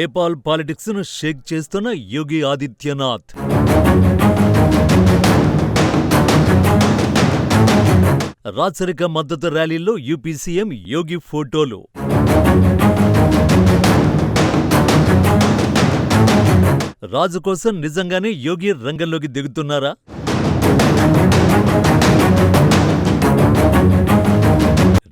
నేపాల్ పాలిటిక్స్ను షేక్ చేస్తున్న యోగి ఆదిత్యనాథ్. రాచరిక మద్దతు ర్యాలీలో యూపీ సీఎం యోగి ఫోటోలు. రాజు కోసం నిజంగానే యోగి రంగంలోకి దిగుతున్నారా?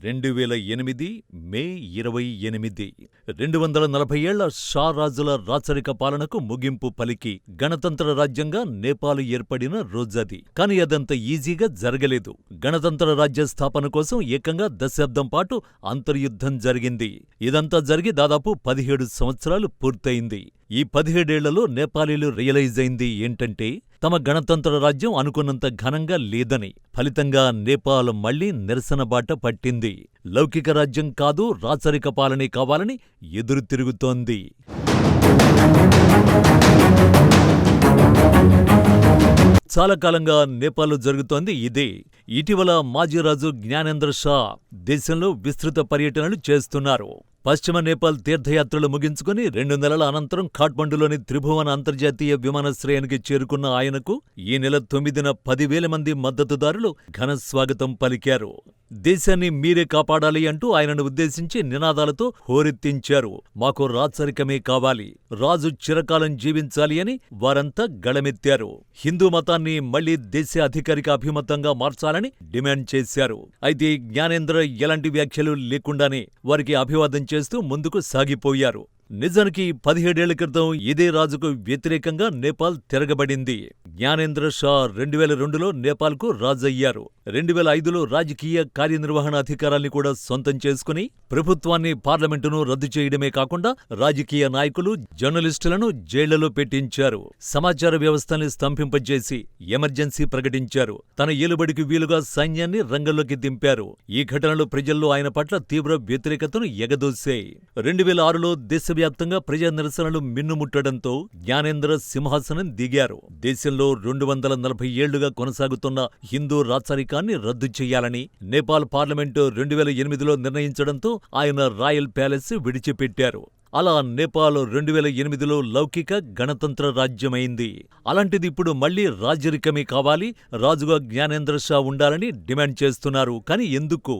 రెండు వేల ఎనిమిది మే ఇరవై ఎనిమిది. రెండు వందల నలభై ఏళ్ళ షా రాజుల రాచరిక పాలనకు ముగింపు పలికి గణతంత్ర రాజ్యంగా నేపాల్ ఏర్పడిన రోజది. కానీ అదంత ఈజీగా జరగలేదు. గణతంత్ర రాజ్య స్థాపన కోసం ఏకంగా దశాబ్దం పాటు అంతర్యుద్ధం జరిగింది. ఇదంతా జరిగి దాదాపు పదిహేడు సంవత్సరాలు పూర్తయింది. ఈ పదిహేడేళ్ళలో నేపాలీలు రియలైజ్ అయింది ఏంటంటే తమ గణతంత్ర రాజ్యం అనుకున్నంత ఘనంగా లేదని. ఫలితంగా నేపాల్ మళ్ళీ నిరసన బాట పట్టింది. లౌకిక రాజ్యం కాదు రాచరిక పాలనే కావాలని ఎదురు తిరుగుతోంది. చాలా కాలంగా నేపాల్లో జరుగుతోంది ఇదే. ఇటీవల మాజీ రాజు జ్ఞానేంద్ర షా దేశంలో విస్తృత పర్యటనలు చేస్తున్నారు. పశ్చిమ నేపాల్ తీర్థయాత్రలు ముగించుకుని రెండు నెలల అనంతరం ఖాట్మండులోని త్రిభువన అంతర్జాతీయ విమానాశ్రయానికి చేరుకున్న ఆయనకు ఈ నెల తొమ్మిదిన పదివేల మంది మద్దతుదారులు ఘన స్వాగతం పలికారు. దేశాన్ని మీరే కాపాడాలి అంటూ ఆయనను ఉద్దేశించి నినాదాలతో హోరెత్తించారు. మాకు రాచరికమే కావాలి. రాజు చిరకాలం జీవించాలి అని వారంతా గళమెత్తారు. హిందూ మతాన్ని మళ్ళీ దేశ అధికారిక అభిమతంగా మార్చాలని డిమాండ్ చేశారు. అయితే జ్ఞానేంద్ర ఎలాంటి వ్యాఖ్యలు లేకుండానే వారికి అభివాదం చేస్తూ ముందుకు సాగిపోయారు. నిజానికి పదిహేడేళ్ళ క్రితం ఇదే రాజుకు వ్యతిరేకంగా నేపాల్ తిరగబడింది. జ్ఞానేంద్ర షా రెండు వేల రెండులో నేపాల్కు రాజయ్యారు. రెండు వేల ఐదులో రాజకీయ కార్యనిర్వహణ అధికారాన్ని కూడా సొంతం చేసుకుని ప్రభుత్వాన్ని పార్లమెంటును రద్దు చేయడమే కాకుండా రాజకీయ నాయకులు జర్నలిస్టులను జైళ్ళలో పెట్టించారు. సమాచార వ్యవస్థని స్తంభింపజేసి ఎమర్జెన్సీ ప్రకటించారు. తన ఏలుబడికి వీలుగా సైన్యాన్ని రంగంలోకి దింపారు. ఈ ఘటనలు ప్రజల్లో ఆయన పట్ల తీవ్ర వ్యతిరేకతను ఎగదోశాయి. రెండు వేల ఆరులో దేశవ్యాప్తంగా ప్రజా నిరసనలు మిన్నుముట్టడంతో జ్ఞానేంద్ర సింహాసనం దిగారు. దేశంలో రెండు వందల నలభై ఏళ్ళుగా కొనసాగుతున్న హిందూ రాచరికాన్ని రద్దు చేయాలని నేపాల్ పార్లమెంటు రెండు వేల ఎనిమిదిలో నిర్ణయించడంతో ఆయన రాయల్ ప్యాలెస్ విడిచిపెట్టారు. అలా నేపాల్ రెండు వేల ఎనిమిదిలో లౌకిక గణతంత్ర రాజ్యమైంది. అలాంటిది ఇప్పుడు మళ్ళీ రాజరికమే కావాలి రాజుగా జ్ఞానేంద్ర షా ఉండాలని డిమాండ్ చేస్తున్నారు. కానీ ఎందుకు?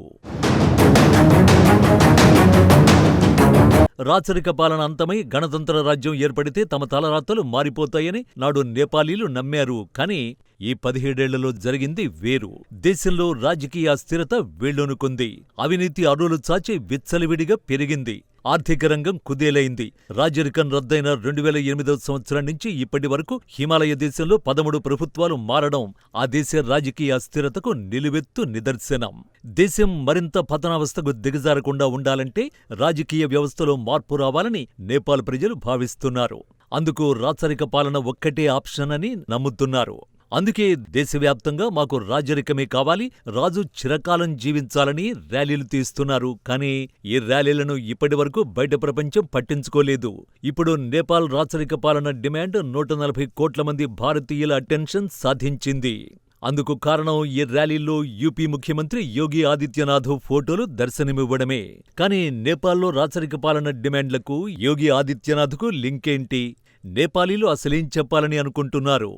రాచరిక పాలన అంతమై గణతంత్ర రాజ్యం ఏర్పడితే తమ తలరాతలు మారిపోతాయని నాడు నేపాలీలు నమ్మారు. కానీ ఈ పదిహేడేళ్ళలో జరిగింది వేరు. దేశంలో రాజకీయ అస్థిరత వేళ్ళొనుకుంది అవినీతి అరువులు చాచి విచ్చలవిడిగా పెరిగింది. ఆర్థిక రంగం కుదేలైంది. రాజరికం రద్దయిన రెండు వేల ఎనిమిదవ సంవత్సరం నుంచి ఇప్పటి వరకు హిమాలయ దేశంలో పదమూడు ప్రభుత్వాలు మారడం ఆ దేశ రాజకీయ అస్థిరతకు నిలువెత్తు నిదర్శనం. దేశం మరింత పతనావస్థకు దిగజారకుండా ఉండాలంటే రాజకీయ వ్యవస్థలో మార్పు రావాలని నేపాల్ ప్రజలు భావిస్తున్నారు. అందుకు రాచరిక పాలన ఒక్కటే ఆప్షన్ అని నమ్ముతున్నారు. అందుకే దేశవ్యాప్తంగా మాకు రాజరికమే కావాలి రాజు చిరకాలం జీవించాలని ర్యాలీలు తీస్తున్నారు. కానీ ఈ ర్యాలీలను ఇప్పటివరకు బయట ప్రపంచం పట్టించుకోలేదు. ఇప్పుడు నేపాల్ రాచరిక పాలన డిమాండ్ నూట నలభై కోట్ల మంది భారతీయుల అటెన్షన్ సాధించింది. అందుకు కారణం ఈ ర్యాలీలో యూపీ ముఖ్యమంత్రి యోగి ఆదిత్యనాథ్ ఫోటోలు దర్శనమివ్వడమే. కానీ నేపాల్లో రాచరిక పాలన డిమాండ్లకు యోగి ఆదిత్యనాథ్కు లింకేంటి? నేపాలీలు అసలేం చెప్పాలని అనుకుంటున్నారు?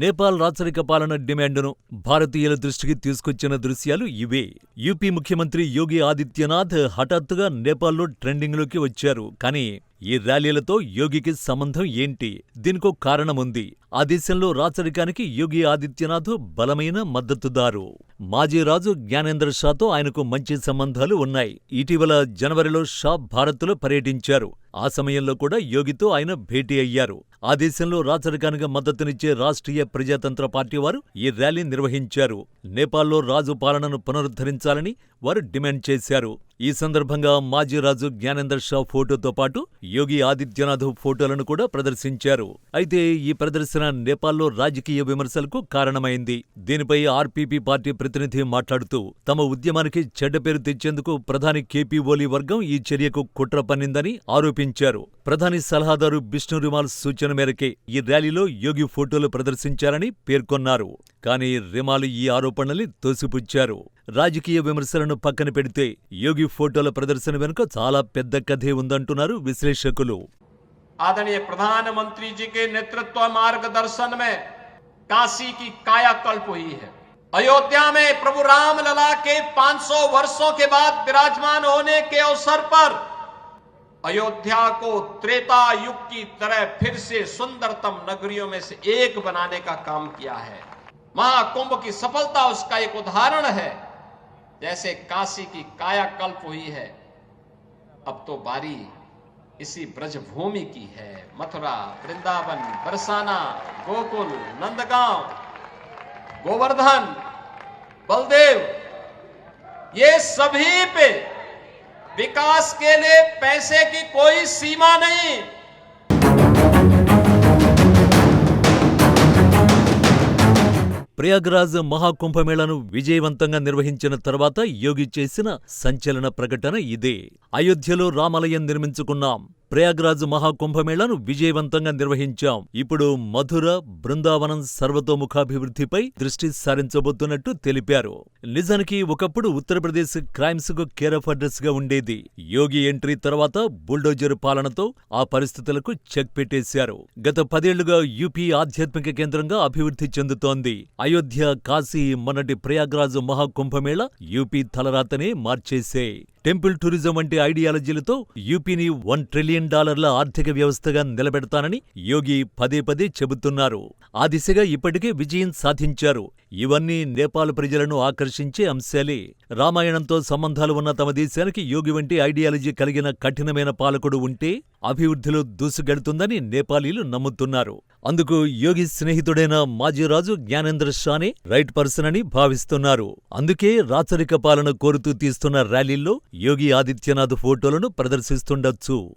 నేపాల్ రాచరిక పాలన డిమాండును భారతీయుల దృష్టికి తీసుకొచ్చిన దృశ్యాలు ఇవే. యూపీ ముఖ్యమంత్రి యోగి ఆదిత్యనాథ్ హఠాత్తుగా నేపాల్లో ట్రెండింగ్లోకి వచ్చారు. కానీ ఈ ర్యాలీలతో యోగికి సంబంధం ఏంటి? దీనికో కారణముంది. ఆ దేశంలో రాచరికానికి యోగి ఆదిత్యనాథ్ బలమైన మద్దతుదారు. మాజీ రాజు జ్ఞానేంద్ర షాతో ఆయనకు మంచి సంబంధాలు ఉన్నాయి. ఇటీవల జనవరిలో షా భారత్లో పర్యటించారు. ఆ సమయంలో కూడా యోగితో ఆయన భేటీ అయ్యారు. ఆ దేశంలో రాచరికానికి మద్దతునిచ్చే రాష్ట్రీయ ప్రజాతంత్ర పార్టీ వారు ఈ ర్యాలీ నిర్వహించారు. నేపాల్లో రాజు పాలనను పునరుద్ధరించాలని వారు డిమాండ్ చేశారు. ఈ సందర్భంగా మాజీ రాజు జ్ఞానేందర్ షా ఫోటోతో పాటు యోగి ఆదిత్యనాథ్ ఫోటోలను కూడా ప్రదర్శించారు. అయితే ఈ ప్రదర్శన నేపాల్లో రాజకీయ విమర్శలకు కారణమైంది. దీనిపై ఆర్పీపీ పార్టీ ప్రతినిధి మాట్లాడుతూ తమ ఉద్యమానికి చెడ్డ పేరు తెచ్చేందుకు ప్రధాని కేపీ ఓలీ వర్గం ఈ చర్యకు కుట్ర పన్నిందని ఆరోపించారు. ప్రధాని సలహాదారు బిష్ణు రిమాల్ సూచన మేరకే ఈ ర్యాలీలో యోగి ఫోటోలు ప్రదర్శించారని పేర్కొన్నారు. కానీ రిమాల్ ఈ ఆరోపణల్ని తోసిపుచ్చారు. రాజకీయ విమర్శలను పక్కన పెడితే యోగి ఫోటోల ప్రదర్శన వెనుక చాలా పెద్ద కథే ఉందంటున్నారు విశ్లేషకులు आदरणीय प्रधानमंत्री जी के नेतृत्व मार्गदर्शन में काशी की कायाकल्प हुई है अयोध्या में प्रभु राम लला के 500 वर्षों के बाद विराजमान होने के अवसर पर अयोध्या को त्रेता युग की तरह फिर से सुंदरतम नगरियों में से एक बनाने का काम किया है महाकुंभ की सफलता उसका एक उदाहरण है जैसे काशी की कायाकल्प हुई है, अब तो बारी इसी ब्रजभूमि की है। मथुरा, वृंदावन, बरसाना, गोकुल, नंदगांव, गोवर्धन, बलदेव, ये सभी पे विकास के लिए पैसे की कोई सीमा नहीं। ప్రయాగ్రాజ్ మహాకుంభమేళను విజయవంతంగా నిర్వహించిన తర్వాత యోగి చేసిన సంచలన ప్రకటన ఇదే. అయోధ్యలో రామాలయం నిర్మించుకున్నాం. ప్రయాగ్రాజ్ మహాకుంభమేళను విజయవంతంగా నిర్వహించాం. ఇప్పుడు మధుర బృందావనం సర్వతోముఖాభివృద్ధిపై దృష్టి సారించబోతున్నట్టు తెలిపారు. నిజానికి ఒకప్పుడు ఉత్తరప్రదేశ్ క్రైమ్స్కు కేర్ ఆఫ్ అడ్రస్గా ఉండేది. యోగి ఎంట్రీ తర్వాత బుల్డోజర్ పాలనతో ఆ పరిస్థితులకు చెక్ పెట్టేశారు. గత పదేళ్ళుగా యూపీ ఆధ్యాత్మిక కేంద్రంగా అభివృద్ధి చెందుతోంది. అయోధ్య కాశీ మొన్నటి ప్రయాగ్రాజ్ మహాకుంభమేళ యూపీ తలరాతనే మార్చేసే టెంపుల్ టూరిజం వంటి ఐడియాలజీలతో యూపీని వన్ ట్రిలియన్ డాలర్ల ఆర్థిక వ్యవస్థగా నిలబెడతానని యోగి పదే పదే చెబుతున్నారు. ఆ దిశగా ఇప్పటికే విజయం సాధించారు. ఇవన్నీ నేపాల్ ప్రజలను ఆకర్షించే అంశాలే. రామాయణంతో సంబంధాలు ఉన్న తమ దేశానికి యోగి వంటి ఐడియాలజీ కలిగిన కఠినమైన పాలకుడు ఉంటే అభివృద్ధిలో దూసుగెడుతుందని నేపాలీలు నమ్ముతున్నారు. అందుకు యోగి స్నేహితుడైన మాజీ రాజు జ్ఞానేంద్ర షానే రైట్ పర్సన్ అని భావిస్తున్నారు. అందుకే రాచరిక పాలన కోరుతూ తీస్తున్న ర్యాలీల్లో యోగి ఆదిత్యనాథ్ ఫోటోలను ప్రదర్శిస్తుండొచ్చు.